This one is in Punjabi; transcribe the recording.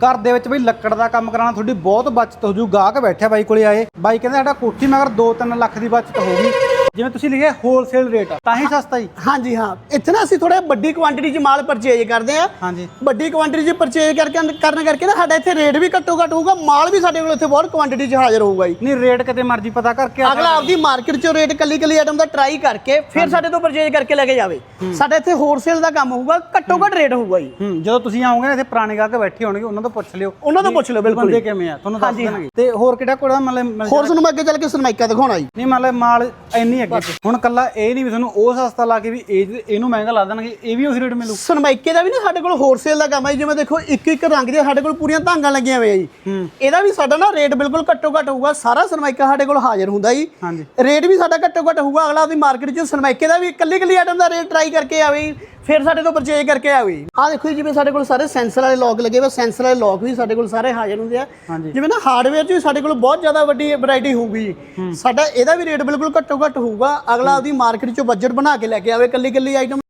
ਘਰ ਦੇ ਵਿੱਚ ਬਈ ਲੱਕੜ ਦਾ ਕੰਮ ਕਰਾਉਣਾ, ਤੁਹਾਡੀ ਬਹੁਤ ਬਚਤ ਹੋ ਜੂ, ਗਾਹਕ ਬੈਠਿਆ ਬਾਈ ਕੋਲੇ ਆਏ। ਬਾਈ ਕਹਿੰਦੇ ਸਾਡਾ ਕੋਠੀ ਮਗਰ 2-3 ਲੱਖ ਦੀ ਬਚਤ ਹੋਊਗੀ ਜਿਵੇਂ ਤੁਸੀਂ ਲਿਖਿਆ ਹੋਲਸੇਲ ਰੇਟ ਤਾਂ ਹੀ ਸਸਤਾ ਜੀ? ਹਾਂਜੀ ਹਾਂ। ਇੱਥੇ ਨਾ ਅਸੀਂ ਥੋੜਾ ਵੱਡੀ ਕੁਆਂਟੀਟੀ 'ਚ ਮਾਲ ਪਰਚੇਜ ਕਰਦੇ ਆ ਹਾਂਜੀ। ਵੱਡੀ ਕੁਆਂਟੀਟੀ 'ਚ ਪਰਚੇਜ ਕਰਕੇ ਕਰਨ ਕਰਕੇ ਨਾ ਸਾਡਾ ਇੱਥੇ ਰੇਟ ਵੀ ਘੱਟੋ ਘੱਟ ਹੋਊਗਾ ਮਾਲ ਵੀ ਸਾਡੇ ਕੋਲ ਇੱਥੇ ਬਹੁਤ ਕੁਆਂਟੀਟੀ 'ਚ ਹਾਜ਼ਰ ਹੋਊਗਾ ਜੀ। ਨਹੀਂ ਰੇਟ ਕਿਤੇ ਮਰਜ਼ੀ ਪਤਾ ਕਰਕੇ ਅਗਲਾ ਆਪਦੀ ਮਾਰਕੀਟ 'ਚੋਂ ਰੇਟ ਕੱਲੀ ਕੱਲੀ ਆਈਟਮ ਦਾ ਟਰਾਈ ਕਰਕੇ ਫਿਰ ਸਾਡੇ ਤੋਂ ਪਰਚੇਜ ਕਰਕੇ ਲੈ ਕੇ ਜਾਵੇ। ਸਾਡਾ ਇੱਥੇ ਹੋਲਸੇਲ ਦਾ ਕੰਮ ਹੋਊਗਾ ਘੱਟੋ ਘੱਟ ਰੇਟ ਹੋਊਗਾ ਜੀ। ਜਦੋਂ ਤੁਸੀਂ ਆਓਗੇ ਨਾ ਇੱਥੇ ਪੁਰਾਣੇ ਗਾਹਕ ਬੈਠੇ ਹੋਣਗੇ ਉਹਨਾਂ ਤੋਂ ਪੁੱਛ ਲਿਓ। ਉਹਨਾਂ ਤੋਂ ਪੁੱਛ ਲਿਓ ਬਿਲਕੁਲ ਬੰਦੇ। ਕਿਵੇਂ ਆ? ਤੁਹਾਨੂੰ ਦੱਸ ਦੇਣਗੇ। ਤੇ ਹੋਰ ਕਿਹੜਾ ਕੋੜਾ ਮਤਲਬ ਹੋਰ ਤੁਹਾਨੂੰ ਮੈਂ ਅੱਗੇ ਚੱਲ ਕੇ ਸਰਮਾਈਕਾ ਦਿਖਾਉਣਾ ਜੀ। ਨਹੀਂ ਮਤਲਬ ਮਾਲ ਇੰਨੀ ਅੱਗੇ ਹੁਣ ਕੱਲਾ ਇਹ ਨਹੀਂ ਵੀ ਤੁਹਾਨੂੰ ਉਹ ਸਸਤਾ ਲਾ ਕੇ ਵੀ ਇਹ ਇਹਨੂੰ ਮਹਿੰਗਾ ਲਾ ਦੇਣਗੇ ਇਹ ਵੀ ਉਸੇ ਰੇਟ ਮਿਲੂ। ਸਰਮਾਈਕੇ ਦਾ ਵੀ ਨਾ ਸਾਡੇ ਕੋਲ ਹੋਲਸੇਲ ਦਾ ਕੰਮ ਹੈ। ਜਿਵੇਂ ਦੇਖੋ ਇੱਕ ਇੱਕ ਰੰਗ ਦੀਆਂ ਸਾਡੇ ਕੋਲ ਪੂਰੀਆਂ ਧਾਂਗਾਂ ਲੱਗੀਆਂ ਹੋਈਆਂ ਜੀ। ਇਹਦਾ ਵੀ ਸਾਡਾ ਨਾ ਰੇਟ ਬਿਲਕੁਲ ਘੱਟੋ ਘੱਟ ਹੋਊਗਾ ਸਾਰਾ ਸਰਮਾਈਕਾ ਸਾਡੇ ਕੋਲ ਹਾਜ਼ਰ ਹੁੰਦਾ ਜੀ। ਰੇਟ ਵੀ ਸਾਡਾ ਘੱਟੋ ਘੱਟ ਹੋਊਗਾ ਅਗਲਾ ਆਪਦੀ ਮਾਰਕੀਟ 'ਚ ਸਰਮਾਈਕੇ ਦਾ ਵੀ ਇਕੱਲੀ ਇਕੱਲੀ ਆਈਟਮ ਦਾ ਰੇਟ ਟਰਾਈ ਕਰਕੇ ਆਵੇ ਫਿਰ ਸਾਡੇ ਤੋਂ ਪਰਚੇਜ ਕਰਕੇ ਆਵੇ ਜੀ। ਆਹ ਦੇਖੋ ਜੀ ਜਿਵੇਂ ਸਾਡੇ ਕੋਲ ਸਾਰੇ ਸੈਂਸਰ ਵਾਲੇ ਲੌਕ ਲੱਗੇ ਹੋਏ ਸੈਂਸਰ ਵਾਲੇ ਲੌਕ ਵੀ ਸਾਡੇ ਕੋਲ ਸਾਰੇ ਹਾਜ਼ਰ ਹੁੰਦੇ ਆ। ਹਾਂਜੀ। ਜਿਵੇਂ ਨਾ ਹਾਰਡਵੇਅਰ 'ਚ ਵੀ ਸਾਡੇ ਕੋਲ ਬਹੁਤ ਜ਼ਿਆਦਾ ਵੱਡੀ ਵੈਰਾਈਟੀ ਹੋਊਗੀ। ਜੀ ਸਾਡਾ ਇਹਦਾ ਵੀ ਰੇਟ ਬਿਲਕੁਲ ਘੱਟੋ ਘੱਟ ਹੋਊਗਾ। ਅਗਲਾ ਆਪਦੀ ਮਾਰਕੀਟ 'ਚੋਂ ਬਜਟ ਬਣਾ ਕੇ ਲੈ ਕੇ ਆਵੇ ਇਕੱਲੀ ਇਕੱਲੀ ਆਈਟਮ